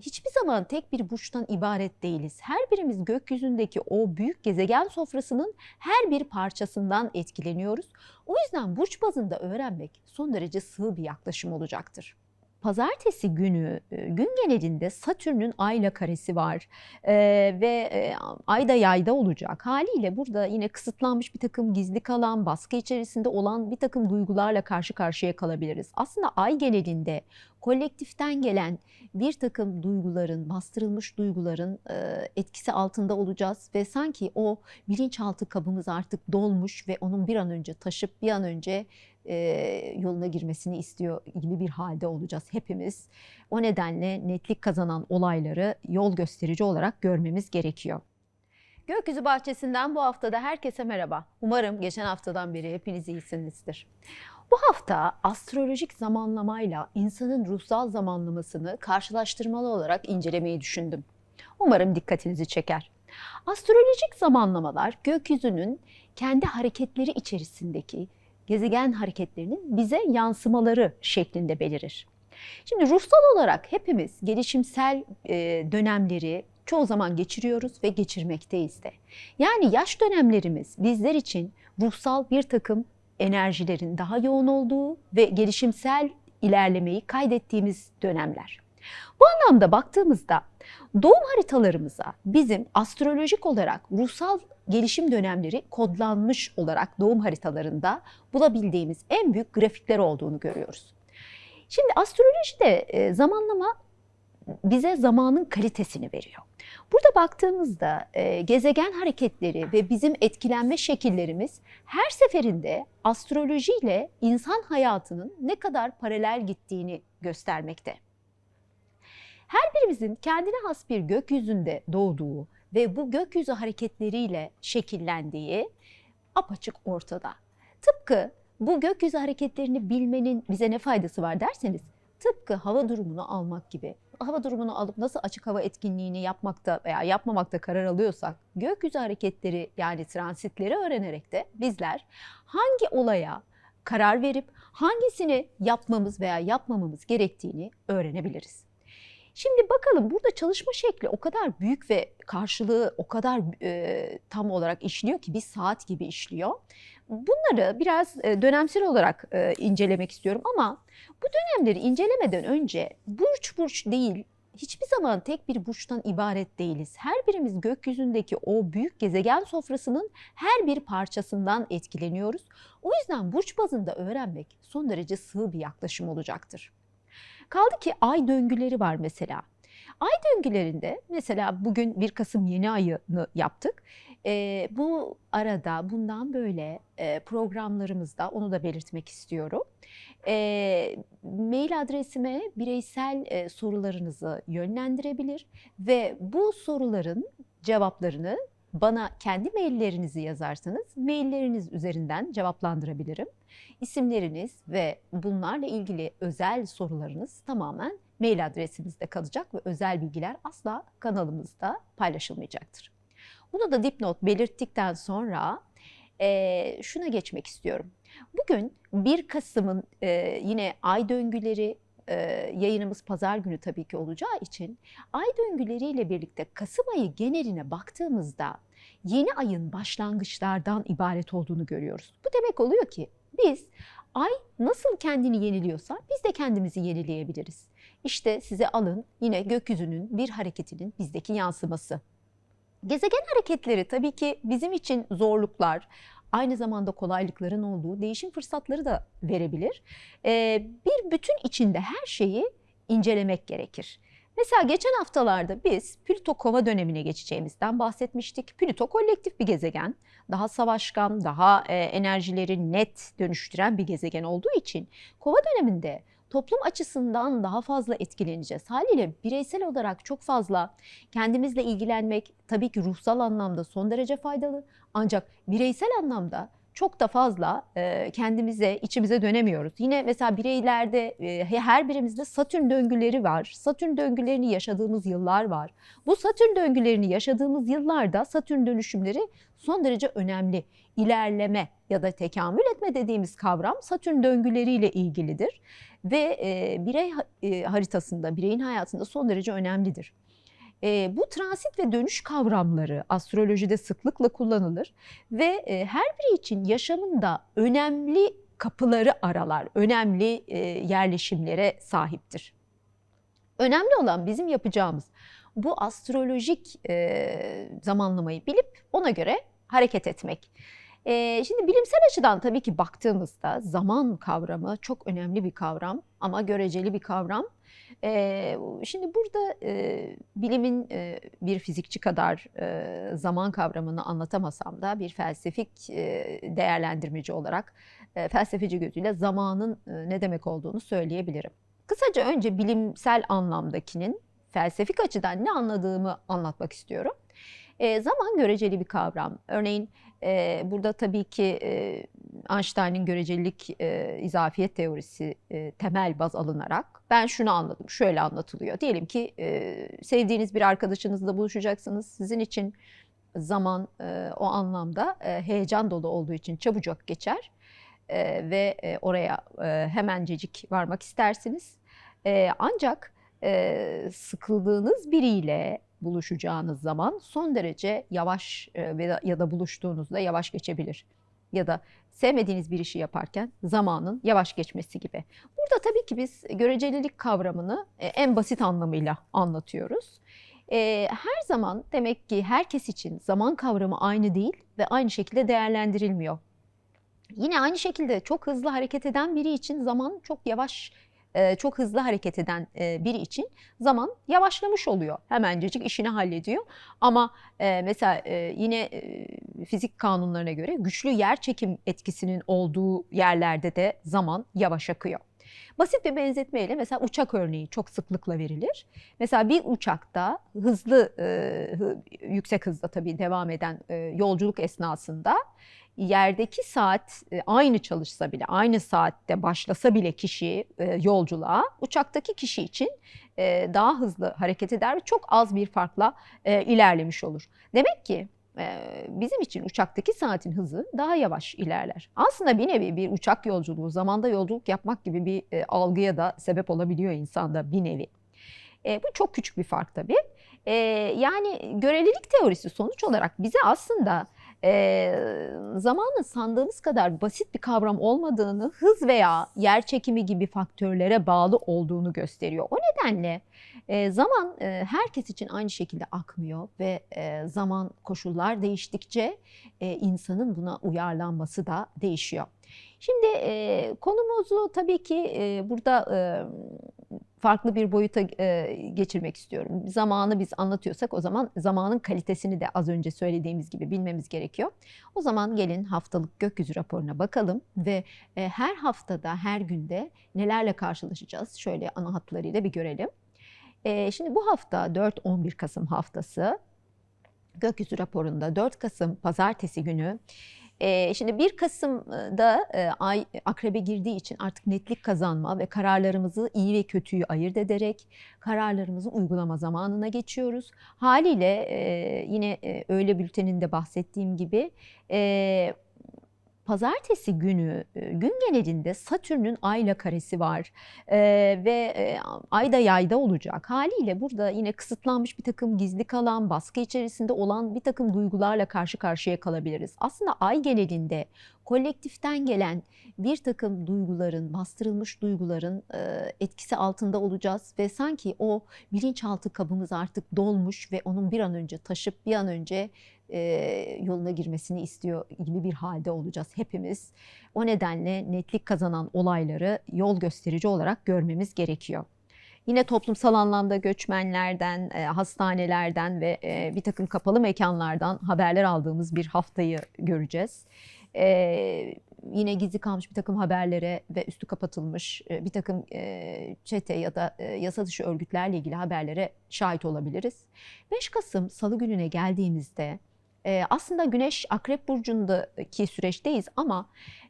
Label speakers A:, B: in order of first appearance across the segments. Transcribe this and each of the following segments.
A: hiçbir zaman tek bir burçtan ibaret değiliz. Her birimiz gökyüzündeki o büyük gezegen sofrasının her bir parçasından etkileniyoruz. O yüzden burç bazında öğrenmek son derece sığ bir yaklaşım olacaktır. Pazartesi günü e, gün genelinde Satürn'ün ayla karesi var Ee, ve e, ayda yayda olacak. Haliyle burada yine kısıtlanmış bir takım gizli kalan, baskı içerisinde olan bir takım duygularla karşı karşıya kalabiliriz. Aslında ay genelinde kolektiften gelen bir takım duyguların, bastırılmış duyguların e, etkisi altında olacağız ve sanki o bilinçaltı kabımız artık dolmuş ve onun bir an önce taşıp bir an önce e, yoluna girmesini istiyor gibi bir halde olacağız hepimiz. O nedenle netlik kazanan olayları yol gösterici olarak görmemiz gerekiyor. Gökyüzü Bahçesi'nden bu haftada herkese merhaba. Umarım geçen haftadan beri hepiniz iyisinizdir. Bu hafta astrolojik zamanlamayla insanın ruhsal zamanlamasını karşılaştırmalı olarak incelemeyi düşündüm. Umarım dikkatinizi çeker. Astrolojik zamanlamalar gökyüzünün kendi hareketleri içerisindeki gezegen hareketlerinin bize yansımaları şeklinde belirir. Şimdi ruhsal olarak hepimiz gelişimsel e, dönemleri çoğu zaman geçiriyoruz ve geçirmekteyiz de. Yani yaş dönemlerimiz bizler için ruhsal bir takım enerjilerin daha yoğun olduğu ve gelişimsel ilerlemeyi kaydettiğimiz dönemler. Bu anlamda baktığımızda doğum haritalarımıza bizim astrolojik olarak ruhsal gelişim dönemleri kodlanmış olarak doğum haritalarında bulabildiğimiz en büyük grafikler olduğunu görüyoruz. Şimdi astrolojide e, zamanlama bize zamanın kalitesini veriyor. Burada baktığımızda e, gezegen hareketleri ve bizim etkilenme şekillerimiz her seferinde astrolojiyle insan hayatının ne kadar paralel gittiğini göstermekte. Her birimizin kendine has bir gökyüzünde doğduğu ve bu gökyüzü hareketleriyle şekillendiği apaçık ortada. Tıpkı bu gökyüzü hareketlerini bilmenin bize ne faydası var derseniz tıpkı hava durumunu almak gibi. Hava durumunu alıp nasıl açık hava etkinliğini yapmakta veya yapmamakta karar alıyorsak gökyüzü hareketleri yani transitleri öğrenerek de bizler hangi olaya karar verip hangisini yapmamız veya yapmamamız gerektiğini öğrenebiliriz. Şimdi bakalım burada çalışma şekli o kadar büyük ve karşılığı o kadar e, tam olarak işliyor ki bir saat gibi işliyor. Bunları biraz e, dönemsel olarak e, incelemek istiyorum ama bu dönemleri incelemeden önce burç burç değil, hiçbir zaman tek bir burçtan ibaret değiliz. Her birimiz gökyüzündeki o büyük gezegen sofrasının her bir parçasından etkileniyoruz. O yüzden burç bazında öğrenmek son derece sığ bir yaklaşım olacaktır. Kaldı ki ay döngüleri var mesela. Ay döngülerinde mesela bugün 1 Kasım yeni ayını yaptık. E, bu arada bundan böyle e, programlarımızda onu da belirtmek istiyorum. E, mail adresime bireysel e, sorularınızı yönlendirebilir ve bu soruların cevaplarını bana kendi maillerinizi yazarsanız mailleriniz üzerinden cevaplandırabilirim. İsimleriniz ve bunlarla ilgili özel sorularınız tamamen mail adresinizde kalacak ve özel bilgiler asla kanalımızda paylaşılmayacaktır. Bunu da dipnot belirttikten sonra e, şuna geçmek istiyorum. Bugün 1 Kasım'ın e, yine ay döngüleri e, yayınımız pazar günü tabii ki olacağı için ay döngüleriyle birlikte Kasım ayı geneline baktığımızda yeni ayın başlangıçlardan ibaret olduğunu görüyoruz. Bu demek oluyor ki biz ay nasıl kendini yeniliyorsa biz de kendimizi yenileyebiliriz. İşte size alın yine gökyüzünün bir hareketinin bizdeki yansıması. Gezegen hareketleri tabii ki bizim için zorluklar, aynı zamanda kolaylıkların olduğu değişim fırsatları da verebilir. Ee, bir bütün içinde her şeyi incelemek gerekir. Mesela geçen haftalarda biz Plüto kova dönemine geçeceğimizden bahsetmiştik. Plüto kolektif bir gezegen. Daha savaşkan, daha e, enerjileri net dönüştüren bir gezegen olduğu için kova döneminde toplum açısından daha fazla etkileneceğiz. Haliyle bireysel olarak çok fazla kendimizle ilgilenmek tabii ki ruhsal anlamda son derece faydalı. Ancak bireysel anlamda çok da fazla e, kendimize, içimize dönemiyoruz. Yine mesela bireylerde e, her birimizde Satürn döngüleri var. Satürn döngülerini yaşadığımız yıllar var. Bu Satürn döngülerini yaşadığımız yıllarda Satürn dönüşümleri son derece önemli. İlerleme, ya da tekamül etme dediğimiz kavram Satürn döngüleriyle ilgilidir ve e, birey e, haritasında, bireyin hayatında son derece önemlidir. E, bu transit ve dönüş kavramları astrolojide sıklıkla kullanılır ve e, her biri için yaşamında önemli kapıları aralar, önemli e, yerleşimlere sahiptir. Önemli olan bizim yapacağımız bu astrolojik e, zamanlamayı bilip ona göre hareket etmek. E, şimdi bilimsel açıdan tabii ki baktığımızda zaman kavramı çok önemli bir kavram ama göreceli bir kavram. E, şimdi burada e, bilimin e, bir fizikçi kadar e, zaman kavramını anlatamasam da bir felsefik e, değerlendirmeci olarak e, felsefeci gözüyle zamanın e, ne demek olduğunu söyleyebilirim. Kısaca önce bilimsel anlamdakinin felsefik açıdan ne anladığımı anlatmak istiyorum. E, zaman göreceli bir kavram. Örneğin e, burada tabii ki e, Einstein'ın görecelilik e, izafiyet teorisi e, temel baz alınarak ben şunu anladım, şöyle anlatılıyor. Diyelim ki e, sevdiğiniz bir arkadaşınızla buluşacaksınız. Sizin için zaman e, o anlamda e, heyecan dolu olduğu için çabucak geçer e, ve e, oraya e, hemencecik varmak istersiniz. E, ancak e, sıkıldığınız biriyle buluşacağınız zaman son derece yavaş e, ya da buluştuğunuzda yavaş geçebilir. Ya da sevmediğiniz bir işi yaparken zamanın yavaş geçmesi gibi. Burada tabii ki biz görecelilik kavramını e, en basit anlamıyla anlatıyoruz. E, her zaman demek ki herkes için zaman kavramı aynı değil ve aynı şekilde değerlendirilmiyor. Yine aynı şekilde çok hızlı hareket eden biri için zaman çok yavaş, e, çok hızlı hareket eden e, biri için zaman yavaşlamış oluyor. Hemencecik işini hallediyor. Ama e, mesela yine fizik kanunlarına göre güçlü yer çekim etkisinin olduğu yerlerde de zaman yavaş akıyor. Basit bir benzetmeyle mesela uçak örneği çok sıklıkla verilir. Mesela bir uçakta hızlı, hı- yüksek hızda tabii devam eden yolculuk esnasında yerdeki saat e, aynı çalışsa bile, aynı saatte başlasa bile kişi e, yolculuğa, uçaktaki kişi için e, daha hızlı hareket eder ve çok az bir farkla ilerlemiş olur. Demek ki bizim için uçaktaki saatin hızı daha yavaş ilerler. Aslında bir nevi bir uçak yolculuğu, zamanda yolculuk yapmak gibi bir algıya da sebep olabiliyor insanda bir nevi. Bu çok küçük bir fark tabii. Yani görelilik teorisi sonuç olarak bize aslında e, zamanın sandığımız kadar basit bir kavram olmadığını, hız veya yer çekimi gibi faktörlere bağlı olduğunu gösteriyor. O nedenle e, zaman e, herkes için aynı şekilde akmıyor ve e, zaman koşullar değiştikçe e, insanın buna uyarlanması da değişiyor. Şimdi e, konumuzu tabii ki e, burada e, farklı bir boyuta e, geçirmek istiyorum. Zamanı biz anlatıyorsak o zaman zamanın kalitesini de az önce söylediğimiz gibi bilmemiz gerekiyor. O zaman gelin haftalık gökyüzü raporuna bakalım ve e, her haftada, her günde nelerle karşılaşacağız? Şöyle ana hatlarıyla bir görelim. E, şimdi bu hafta 4-11 Kasım haftası gökyüzü raporunda 4 Kasım pazartesi günü e, şimdi 1 Kasım'da e, ay akrebe girdiği için artık netlik kazanma ve kararlarımızı iyi ve kötüyü ayırt ederek kararlarımızı uygulama zamanına geçiyoruz. Haliyle e, yine e, öğle bülteninde bahsettiğim gibi e, pazartesi günü e, gün genelinde Satürn'ün ayla karesi var E, ve e, ayda yayda olacak. Haliyle burada yine kısıtlanmış bir takım gizli kalan, baskı içerisinde olan bir takım duygularla karşı karşıya kalabiliriz. Aslında ay genelinde kolektiften gelen bir takım duyguların, bastırılmış duyguların e, etkisi altında olacağız ve sanki o bilinçaltı kabımız artık dolmuş ve onun bir an önce taşıp bir an önce e, yoluna girmesini istiyor gibi bir halde olacağız hepimiz. O nedenle netlik kazanan olayları yol gösterici olarak görmemiz gerekiyor. Yine toplumsal anlamda göçmenlerden, e, hastanelerden ve e, bir takım kapalı mekanlardan haberler aldığımız bir haftayı göreceğiz. E, yine gizli kalmış bir takım haberlere ve üstü kapatılmış e, bir takım e, çete ya da e, yasa dışı örgütlerle ilgili haberlere şahit olabiliriz. 5 Kasım Salı gününe geldiğimizde E, aslında Güneş Akrep Burcu'ndaki süreçteyiz ama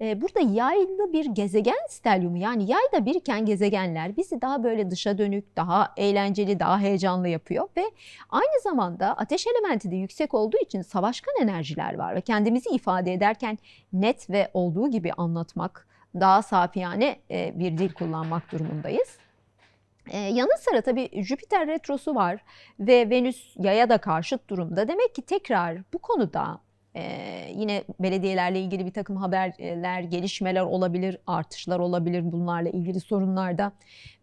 A: e, burada yaylı bir gezegen stelyumu yani yayda biriken gezegenler bizi daha böyle dışa dönük, daha eğlenceli, daha heyecanlı yapıyor ve aynı zamanda ateş elementi de yüksek olduğu için savaşkan enerjiler var ve kendimizi ifade ederken net ve olduğu gibi anlatmak, daha safiyane e, bir dil kullanmak durumundayız. Ee, yanı sıra tabii Jüpiter retrosu var ve Venüs yaya da karşıt durumda. Demek ki tekrar bu konuda e, yine belediyelerle ilgili bir takım haberler, gelişmeler olabilir, artışlar olabilir bunlarla ilgili sorunlarda.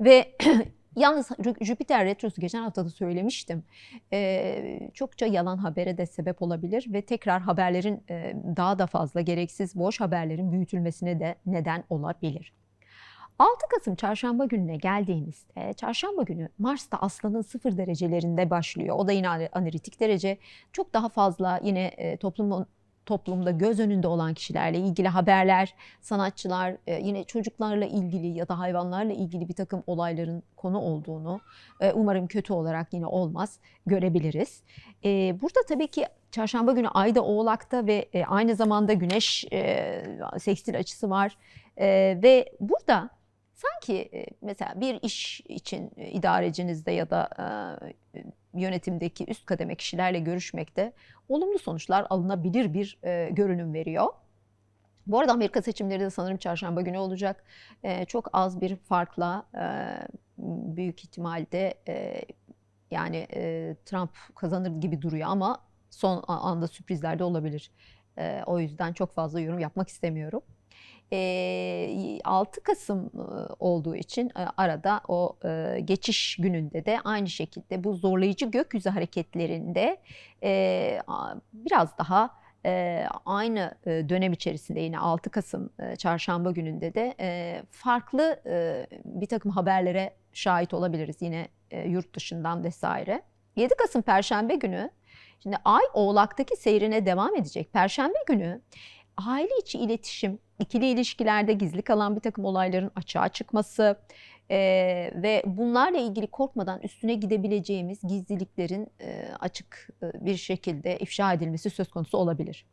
A: Ve yalnız Jü- Jüpiter retrosu geçen hafta da söylemiştim. E, çokça yalan habere de sebep olabilir ve tekrar haberlerin e, daha da fazla gereksiz boş haberlerin büyütülmesine de neden olabilir. 6 Kasım çarşamba gününe geldiğimizde çarşamba günü Mars'ta Aslan'ın sıfır derecelerinde başlıyor. O da yine ana- analitik derece. Çok daha fazla yine e, toplumun toplumda göz önünde olan kişilerle ilgili haberler, sanatçılar, e, yine çocuklarla ilgili ya da hayvanlarla ilgili bir takım olayların konu olduğunu e, umarım kötü olarak yine olmaz görebiliriz. Burada tabii ki çarşamba günü Ayda Oğlak'ta ve aynı zamanda Güneş sekstil açısı var. Ve burada Sanki e, mesela bir iş için e, idarecinizde ya da e, yönetimdeki üst kademe kişilerle görüşmekte olumlu sonuçlar alınabilir bir görünüm veriyor. Bu arada Amerika seçimleri de sanırım çarşamba günü olacak. E, çok az bir farkla e, büyük ihtimalle e, yani e, Trump kazanır gibi duruyor ama son anda sürprizler de olabilir. E, o yüzden çok fazla yorum yapmak istemiyorum. E, 6 Kasım olduğu için arada o geçiş gününde de aynı şekilde bu zorlayıcı gökyüzü hareketlerinde biraz daha e, aynı dönem içerisinde yine 6 Kasım e, çarşamba gününde de e, farklı e, bir takım haberlere şahit olabiliriz yine e, yurt dışından vesaire. 7 Kasım Perşembe günü şimdi Ay Oğlak'taki seyrine devam edecek. Perşembe günü aile içi iletişim, ikili ilişkilerde gizli kalan bir takım olayların açığa çıkması e, ve bunlarla ilgili korkmadan üstüne gidebileceğimiz gizliliklerin e, açık e, bir şekilde ifşa edilmesi söz konusu olabilir.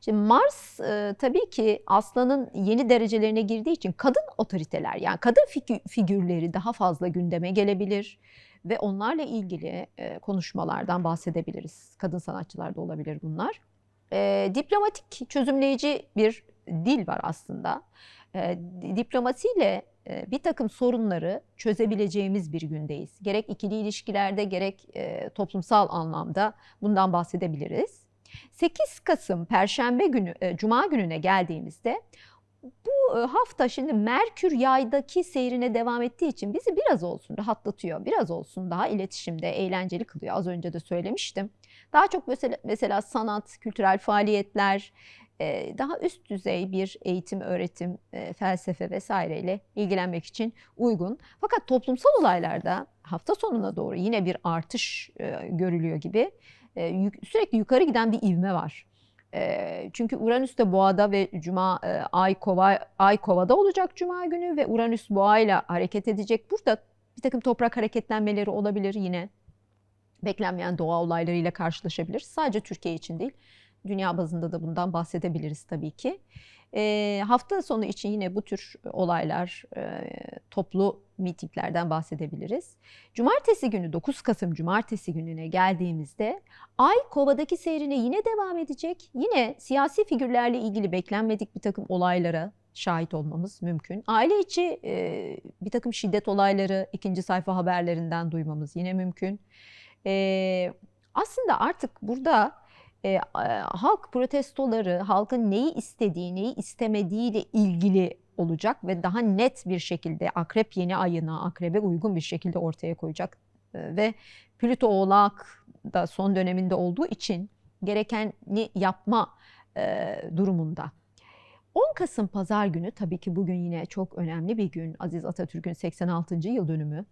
A: Şimdi Mars e, tabii ki Aslan'ın yeni derecelerine girdiği için kadın otoriteler yani kadın figü- figürleri daha fazla gündeme gelebilir ve onlarla ilgili e, konuşmalardan bahsedebiliriz. Kadın sanatçılar da olabilir bunlar. E, diplomatik çözümleyici bir dil var aslında. E, di- diplomasiyle e, bir takım sorunları çözebileceğimiz bir gündeyiz. Gerek ikili ilişkilerde gerek e, toplumsal anlamda bundan bahsedebiliriz. 8 Kasım Perşembe günü, e, Cuma gününe geldiğimizde bu e, hafta şimdi Merkür yaydaki seyrine devam ettiği için bizi biraz olsun rahatlatıyor. Biraz olsun daha iletişimde eğlenceli kılıyor. Az önce de söylemiştim. Daha çok mesela, mesela sanat, kültürel faaliyetler, daha üst düzey bir eğitim, öğretim, felsefe vesaireyle ilgilenmek için uygun. Fakat toplumsal olaylarda hafta sonuna doğru yine bir artış görülüyor gibi. Sürekli yukarı giden bir ivme var. Çünkü Uranüs de Boğa'da ve Cuma Ay Kova Ay Kova'da olacak Cuma günü ve Uranüs Boğa'yla hareket edecek. Burada bir takım toprak hareketlenmeleri olabilir yine. Beklenmeyen doğa olaylarıyla karşılaşabilir. Sadece Türkiye için değil, dünya bazında da bundan bahsedebiliriz tabii ki. E, hafta sonu için yine bu tür olaylar, e, toplu mitinglerden bahsedebiliriz. Cumartesi günü 9 Kasım Cumartesi gününe geldiğimizde Ay Kova'daki seyrine yine devam edecek. Yine siyasi figürlerle ilgili beklenmedik bir takım olaylara şahit olmamız mümkün. Aile içi e, bir takım şiddet olayları ikinci sayfa haberlerinden duymamız yine mümkün. E, aslında artık burada e, halk protestoları, halkın neyi istediği, neyi istemediğiyle ilgili olacak ve daha net bir şekilde akrep yeni ayına, akrebe uygun bir şekilde ortaya koyacak. E, ve Plüto Oğlak da son döneminde olduğu için gerekeni yapma e, durumunda. 10 Kasım Pazar günü tabii ki bugün yine çok önemli bir gün. Aziz Atatürk'ün 86. yıl dönümü.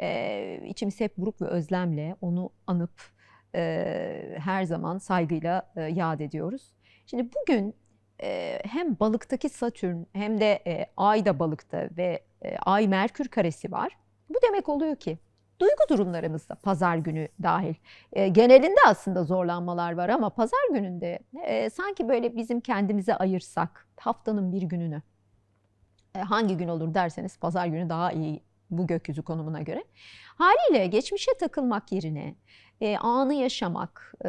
A: E, içimiz hep buruk ve özlemle onu anıp e, her zaman saygıyla e, yad ediyoruz. Şimdi bugün e, hem balıktaki Satürn hem de e, Ay da balıkta ve e, Ay Merkür karesi var. Bu demek oluyor ki Duygu durumlarımız da pazar günü dahil. E, genelinde aslında zorlanmalar var ama pazar gününde e, sanki böyle bizim kendimize ayırsak haftanın bir gününü e, hangi gün olur derseniz pazar günü daha iyi bu gökyüzü konumuna göre. Haliyle geçmişe takılmak yerine e, anı yaşamak e,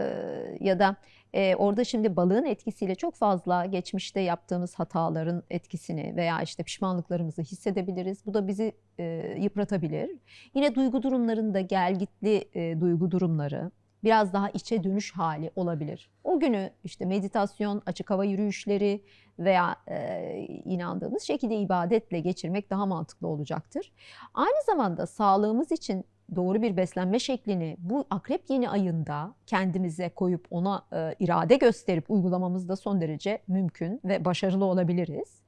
A: ya da e, orada şimdi balığın etkisiyle çok fazla geçmişte yaptığımız hataların etkisini veya işte pişmanlıklarımızı hissedebiliriz. Bu da bizi e, yıpratabilir. Yine duygu durumlarında gelgitli e, duygu durumları biraz daha içe dönüş hali olabilir. O günü işte meditasyon, açık hava yürüyüşleri veya e, inandığımız şekilde ibadetle geçirmek daha mantıklı olacaktır. Aynı zamanda sağlığımız için doğru bir beslenme şeklini bu akrep yeni ayında kendimize koyup ona e, irade gösterip uygulamamız da son derece mümkün ve başarılı olabiliriz.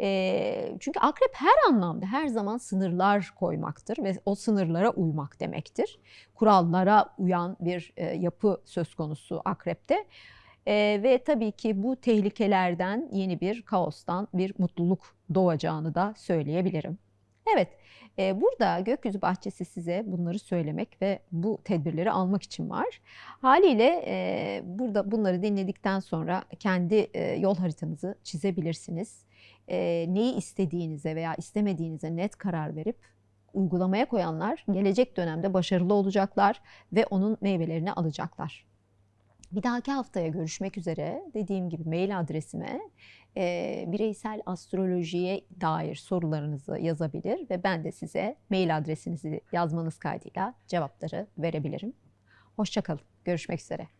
A: E, çünkü akrep her anlamda her zaman sınırlar koymaktır ve o sınırlara uymak demektir. Kurallara uyan bir e, yapı söz konusu akrepte. E, ve tabii ki bu tehlikelerden yeni bir kaostan bir mutluluk doğacağını da söyleyebilirim. Evet, burada gökyüzü bahçesi size bunları söylemek ve bu tedbirleri almak için var. Haliyle e, burada bunları dinledikten sonra kendi e, yol haritanızı çizebilirsiniz. E, neyi istediğinize veya istemediğinize net karar verip uygulamaya koyanlar gelecek dönemde başarılı olacaklar ve onun meyvelerini alacaklar. Bir dahaki haftaya görüşmek üzere. Dediğim gibi mail adresime e, bireysel astrolojiye dair sorularınızı yazabilir ve ben de size mail adresinizi yazmanız kaydıyla cevapları verebilirim. Hoşçakalın. Görüşmek üzere.